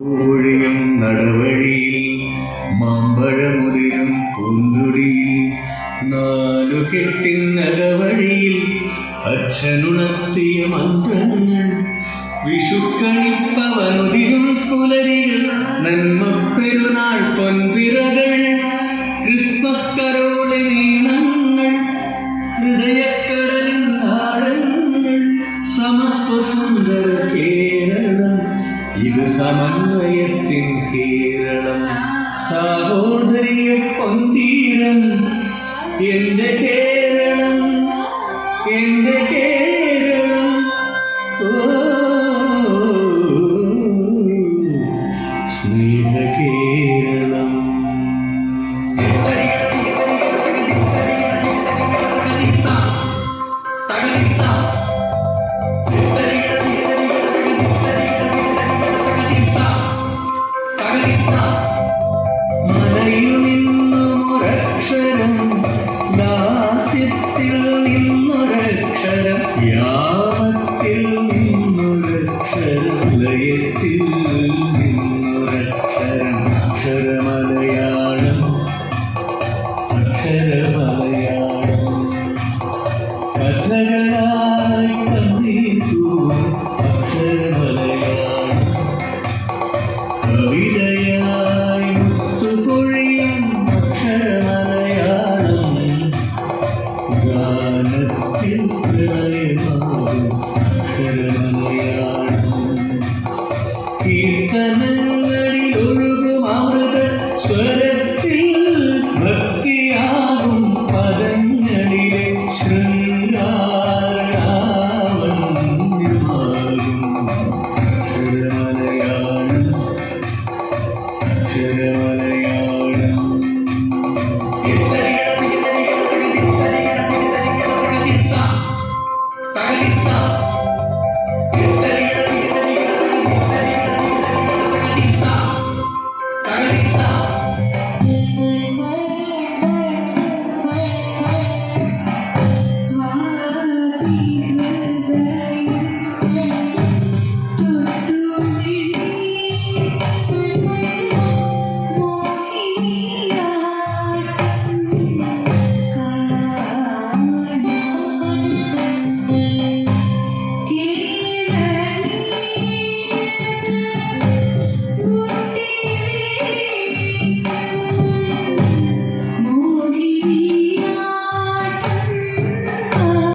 ൂഴിയും നടവഴിയിൽ മാമ്പഴമുതിരും പൂന്തുടിയിൽ നാലു കെട്ടിനകവഴിയിൽ അച്ഛനുണർത്തിയ മന്ത്രങ്ങൾ വിഷുക്കണിപ്പവനുതിരും പുലരികൾ നന്മ പെരുന്നാൾ പൊൻപിറകൾ സമന്വയത്തിൻ കേരളം സഹോദരിയെ പൊന്തീരം. എന്റെ കേരളം കീർത്തനങ്ങൾ